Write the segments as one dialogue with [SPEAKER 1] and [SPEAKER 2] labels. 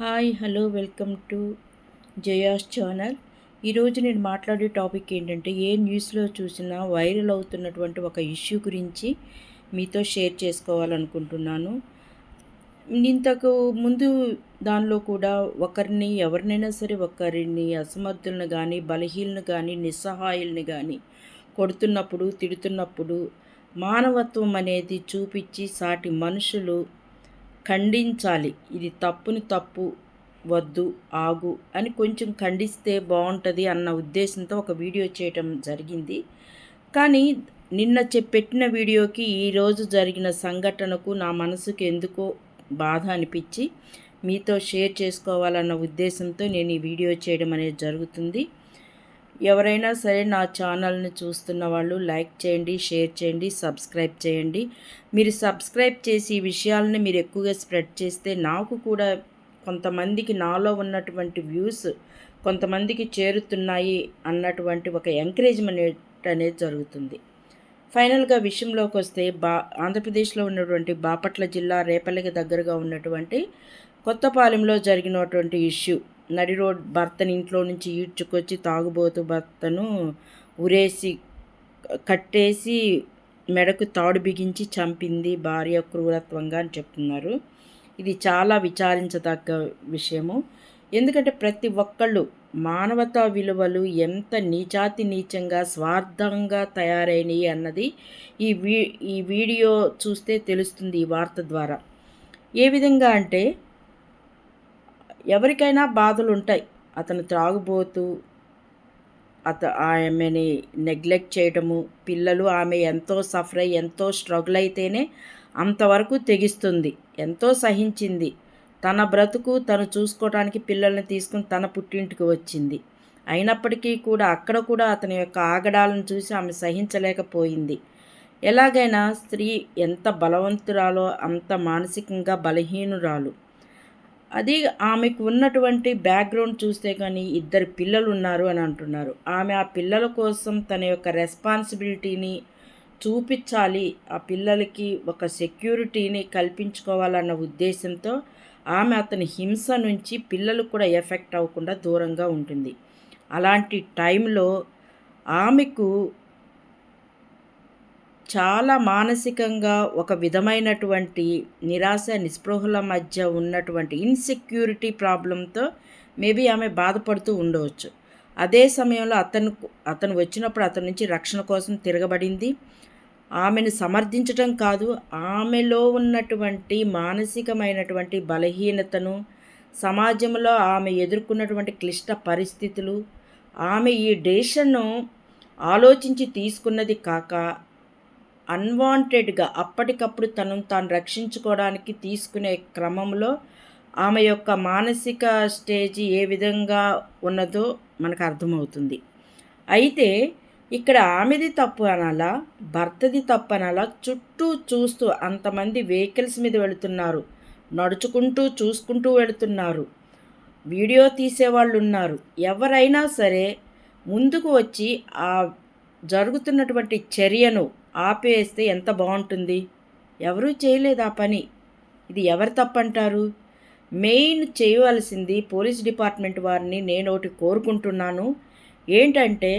[SPEAKER 1] Hi hello welcome to Jaya's channel. ఈరోజు నేను మాట్లాడే టాపిక్ ఏంటంటే ఏ న్యూస్లో చూసినా వైరల్ అవుతున్నటువంటి ఒక ఇష్యూ గురించి మీతో షేర్ చేసుకోవాలనుకుంటున్నాను. ఇంతకు ముందు దానిలో కూడా ఒకరిని ఎవరినైనా సరే ఒకరిని అసమర్థులను కానీ బలహీనను కానీ నిస్సహాయుల్ని కానీ కొడుతున్నప్పుడు తిడుతున్నప్పుడు మానవత్వం అనేది చూపించి సాటి మనుషులు ఖండించాలి. ఇది తప్పుని తప్పు వద్దు ఆగు అని కొంచెం ఖండిస్తే బాగుంటుంది అన్న ఉద్దేశంతో ఒక వీడియో చేయటం జరిగింది. కానీ నిన్న పెట్టిన వీడియోకి ఈరోజు జరిగిన సంఘటనకు నా మనసుకు ఎందుకో బాధ అనిపించి మీతో షేర్ చేసుకోవాలన్న ఉద్దేశంతో నేను ఈ వీడియో చేయడం అనేది జరుగుతుంది. ఎవరైనా సరే నా ఛానల్ని చూస్తున్న వాళ్ళు లైక్ చేయండి షేర్ చేయండి సబ్స్క్రైబ్ చేయండి. మీరు సబ్స్క్రైబ్ చేసి ఈ విషయాలని మీరు ఎక్కువగా స్ప్రెడ్ చేస్తే నాకు కూడా కొంతమందికి నాలో ఉన్నటువంటి వ్యూస్ కొంతమందికి చేరుతున్నాయి అన్నటువంటి ఒక ఎంకరేజ్మెంట్ అనేది జరుగుతుంది. ఫైనల్గా విషయంలోకి వస్తే బా ఆంధ్రప్రదేశ్లో ఉన్నటువంటి బాపట్ల జిల్లా రేపల్లికి దగ్గరగా ఉన్నటువంటి కొత్తపాలెంలో జరిగినటువంటి ఇష్యూ. నడి రోడ్ భర్తని ఇంట్లో నుంచి ఈడ్చుకొచ్చి తాగుబోతు భర్తను ఉరేసి కట్టేసి మెడకు తాడు బిగించి చంపింది భార్య క్రూరత్వంగా అని చెప్తున్నారు. ఇది చాలా విచారించదగ్గ విషయము. ఎందుకంటే ప్రతి ఒక్కళ్ళు మానవతా విలువలు ఎంత నీచాతి నీచంగా స్వార్థంగా తయారైనవి అన్నది ఈ వీ ఈ వీడియో చూస్తే తెలుస్తుంది ఈ వార్త ద్వారా. ఏ విధంగా అంటే ఎవరికైనా బాధలు ఉంటాయి అతను త్రాగుబోతూ అత ఆమెని నెగ్లెక్ట్ చేయటము పిల్లలు ఆమె ఎంతో సఫర్ అయ్యి ఎంతో స్ట్రగుల్ అయితేనే అంతవరకు తెగిస్తుంది. ఎంతో సహించింది. తన బ్రతుకు తను చూసుకోవడానికి పిల్లల్ని తీసుకుని తన పుట్టింటికి వచ్చింది. అయినప్పటికీ కూడా అక్కడ కూడా అతని యొక్క ఆగడాలను చూసి ఆమె సహించలేకపోయింది. ఎలాగైనా స్త్రీ ఎంత బలవంతురాలో అంత మానసికంగా బలహీనురాలు. అది ఆమెకు ఉన్నటువంటి బ్యాక్గ్రౌండ్ చూస్తే కానీ ఇద్దరు పిల్లలు ఉన్నారు అని అంటున్నారు. ఆమె ఆ పిల్లల కోసం తన యొక్క రెస్పాన్సిబిలిటీని చూపించాలి ఆ పిల్లలకి ఒక సెక్యూరిటీని కల్పించుకోవాలన్న ఉద్దేశంతో ఆమె అతని హింస నుంచి పిల్లలు కూడా ఎఫెక్ట్ అవ్వకుండా దూరంగా ఉంటుంది. అలాంటి టైంలో ఆమెకు చాలా మానసికంగా ఒక విధమైనటువంటి నిరాశ నిస్పృహల మధ్య ఉన్నటువంటి ఇన్సెక్యూరిటీ ప్రాబ్లంతో మేబీ ఆమె బాధపడుతూ ఉండవచ్చు. అదే సమయంలో అతను అతను వచ్చినప్పుడు అతని నుంచి రక్షణ కోసం తిరగబడింది. ఆమెను సమర్థించటం కాదు ఆమెలో ఉన్నటువంటి మానసికమైనటువంటి బలహీనతను సమాజంలో ఆమె ఎదుర్కొన్నటువంటి క్లిష్ట పరిస్థితులు ఆమె ఈ డేషన్ను ఆలోచించి తీసుకున్నది కాక అన్వాంటెడ్గా అప్పటికప్పుడు తనను తాను రక్షించుకోవడానికి తీసుకునే క్రమంలో ఆమె యొక్క మానసిక స్టేజీ ఏ విధంగా ఉన్నదో మనకు అర్థమవుతుంది. అయితే ఇక్కడ ఆమెది తప్పు అనాలా భర్తది తప్పు అనాలా చుట్టూ చూస్తూ అంతమంది వెహికల్స్ మీద వెళుతున్నారు నడుచుకుంటూ చూసుకుంటూ వెళుతున్నారు వీడియో తీసేవాళ్ళు ఉన్నారు. ఎవరైనా సరే ముందుకు వచ్చి ఆ జరుగుతున్నటువంటి చర్యను ఆపేస్తే ఎంత బాగుంటుంది? ఎవరూ చేయలేదు ఆ పని. ఇది ఎవరు తప్పంటారు? మెయిన్ చేయవలసింది పోలీస్ డిపార్ట్మెంట్ వారిని నేను ఒకటి కోరుకుంటున్నాను. ఏంటంటే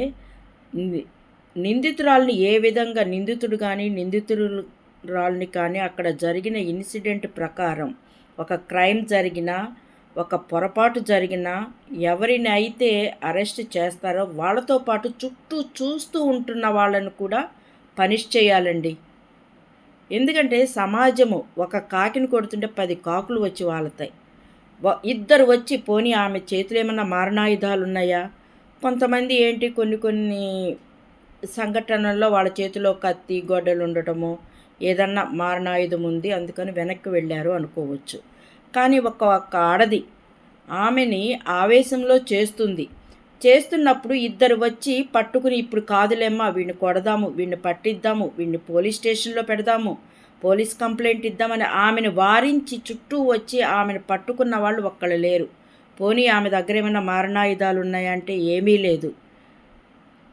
[SPEAKER 1] నిందితురాల్ని ఏ విధంగా నిందితుడు కానీ నిందితురాల్ని కానీ అక్కడ జరిగిన ఇన్సిడెంట్ ప్రకారం ఒక క్రైమ్ జరిగిన ఒక పొరపాటు జరిగిన ఎవరిని అయితే అరెస్ట్ చేస్తారో వాళ్ళతో పాటు చుట్టూ చూస్తూ ఉంటున్న వాళ్ళను కూడా పనిష్ చేయాలండి. ఎందుకంటే సమాజము ఒక కాకిని కొడుతుంటే పది కాకులు వచ్చి వాళ్తాయి ఇద్దరు వచ్చి పోనీ ఆమె చేతులు ఏమన్నా మారణాయుధాలు ఉన్నాయా? కొంతమంది ఏంటి కొన్ని కొన్ని సంఘటనల్లో వాళ్ళ చేతిలో కత్తి గొడ్డలు ఉండటము ఏదన్నా మారణాయుధం ఉంది అందుకని వెనక్కి వెళ్ళారు అనుకోవచ్చు. కానీ ఒక ఒక్క ఆడది ఆమెని ఆవేశంలో చేస్తుంది. చేస్తున్నప్పుడు ఇద్దరు వచ్చి పట్టుకుని ఇప్పుడు కాదులేమ్మా వీడిని కొడదాము వీడిని పట్టిద్దాము వీడిని పోలీస్ స్టేషన్లో పెడదాము పోలీస్ కంప్లైంట్ ఇద్దామని ఆమెను వారించి చుట్టూ వచ్చి ఆమెను పట్టుకున్న వాళ్ళు ఒక్కళ్ళు లేరు. పోనీ ఆమె దగ్గర ఏమైనా మారణాయుధాలు ఉన్నాయంటే ఏమీ లేదు.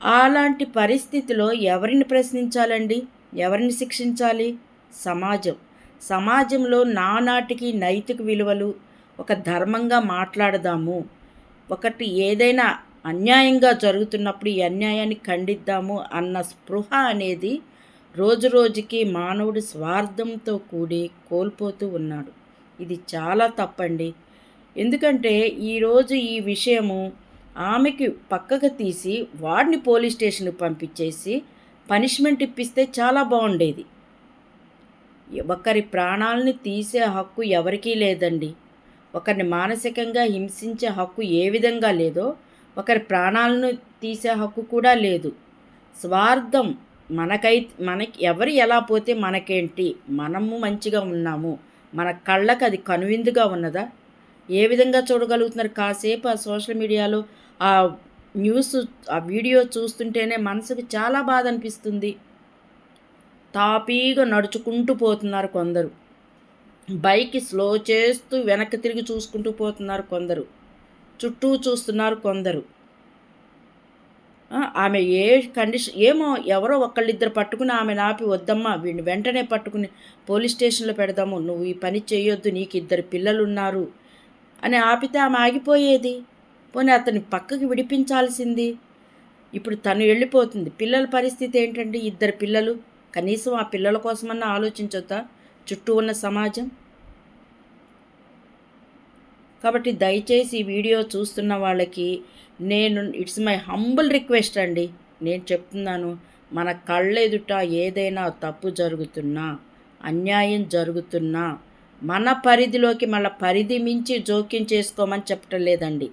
[SPEAKER 1] అలాంటి పరిస్థితిలో ఎవరిని ప్రశ్నించాలండి? ఎవరిని శిక్షించాలి? సమాజం. సమాజంలో నానాటికి నైతిక విలువలు ఒక ధర్మంగా మాట్లాడదాము. ఒకటి ఏదైనా అన్యాయంగా జరుగుతున్నప్పుడు ఈ అన్యాయాన్ని ఖండిద్దాము అన్న స్పృహ అనేది రోజు రోజుకి మానవుడి స్వార్థంతో కూడి కోల్పోతూ ఉన్నాడు. ఇది చాలా తప్పండి. ఎందుకంటే ఈరోజు ఈ విషయము ఆమెకి పక్కకు తీసి వాడిని పోలీస్ స్టేషన్కి పంపించేసి పనిష్మెంట్ ఇప్పిస్తే చాలా బాగుండేది. ఒకరి ప్రాణాలని తీసే హక్కు ఎవరికీ లేదండి. ఒకరిని మానసికంగా హింసించే హక్కు ఏ విధంగా లేదో ఒకరి ప్రాణాలను తీసే హక్కు కూడా లేదు. స్వార్థం మనకై మనకి ఎవరు ఎలా పోతే మనకేంటి? మనము మంచిగా ఉన్నాము. మన కళ్ళకు అది కనువిందుగా ఉన్నదా? ఏ విధంగా చూడగలుగుతున్నారు? కాసేపు ఆ సోషల్ మీడియాలో ఆ న్యూస్ ఆ వీడియో చూస్తుంటేనే మనసుకు చాలా బాధ అనిపిస్తుంది. తాపీగా నడుచుకుంటూ పోతున్నారు కొందరు. బైక్ స్లో చేస్తూ వెనక్కి తిరిగి చూసుకుంటూ పోతున్నారు కొందరు. చుట్టూ చూస్తున్నారు కొందరు. ఆమె ఏ కండిషన్ ఏమో ఎవరో ఒకళ్ళిద్దరు పట్టుకుని ఆమె నాపి వద్దమ్మా వీడిని వెంటనే పట్టుకుని పోలీస్ స్టేషన్లో పెడదాము. నువ్వు ఈ పని చేయొద్దు నీకు ఇద్దరు పిల్లలు ఉన్నారు అని ఆపితే ఆమె ఆగిపోయేది. పోనీ అతని పక్కకి విడిపించాల్సింది. ఇప్పుడు తను వెళ్ళిపోతుంది. పిల్లల పరిస్థితి ఏంటంటే ఇద్దరు పిల్లలు. కనీసం ఆ పిల్లల కోసమన్నా ఆలోచించొద్దా? చుట్టూ ఉన్న సమాజం? కాబట్టి దయచేసి ఈ వీడియో చూస్తున్న వాళ్ళకి నేను ఇట్స్ మై హంబుల్ రిక్వెస్ట్ అండి. నేను చెప్తున్నాను మన కళ్ళెదుట ఏదైనా తప్పు జరుగుతున్నా అన్యాయం జరుగుతున్నా మన పరిధిలోకి మళ్ళీ పరిధి మించి జోక్యం చేసుకోమని చెప్పటం లేదండి.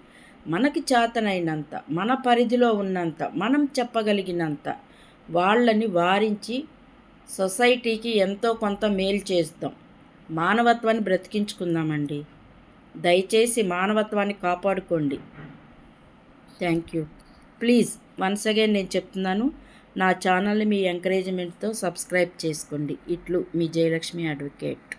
[SPEAKER 1] మనకి చేతనైనంత మన పరిధిలో ఉన్నంత మనం చెప్పగలిగినంత వాళ్ళని వారించి సొసైటీకి ఎంతో కొంత మేలు చేస్తాం. మానవత్వాన్ని బ్రతికించుకుందామండి. దయచేసి మానవత్వాన్ని కాపాడుకోండి. Thank you. Please once again నేను చెప్తున్నాను నా ఛానల్ని మీ ఎంకరేజ్మెంట్తో సబ్స్క్రైబ్ చేసుకోండి. ఇట్లు మీ జయలక్ష్మి అడ్వకేట్.